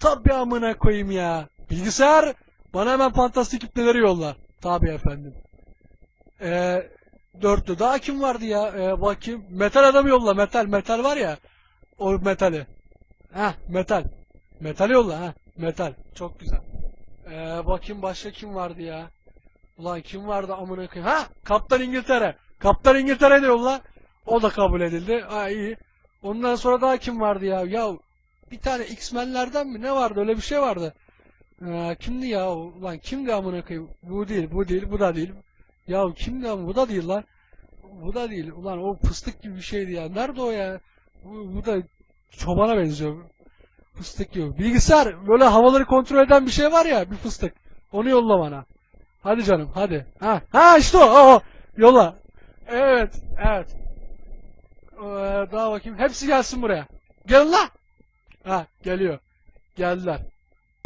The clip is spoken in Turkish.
Tabii amına koyayım ya. Bilgisayar bana hemen fantastik ipneleri yolla. Tabii efendim. Ee, dörtlü. Daha kim vardı ya? Ee, bakayım. Metal adamı yolla. Metal. Metal var ya. O metali. Heh metal. Metal yolla ha. Metal. Çok güzel. Ee, bakayım başka kim vardı ya? Ulan kim vardı amına koyayım? Ha! Kaptan İngiltere. Kaptan İngiltere de yolla. O da kabul edildi. Ha iyi. Ondan sonra daha kim vardı ya? Ya bir tane X-Men'lerden mi ne vardı? Öyle bir şey vardı. Ee, kimdi ya? o? Ulan kimdi amına koyayım? Bu değil, bu değil, bu da değil. Ya kimdi ama bu da değil lan. Bu da değil. Ulan o fıstık gibi bir şeydi ya. Nerede o ya? Bu, bu da çobana benziyor. Fıstık gibi. Bilgisayar böyle havaları kontrol eden bir şey var ya bir fıstık. Onu yolla bana. Hadi canım hadi. Ha, ha işte o. o. Yolla. Evet. Evet. Ee, daha bakayım. Hepsi gelsin buraya. Gel la. Ha geliyor. Geldiler.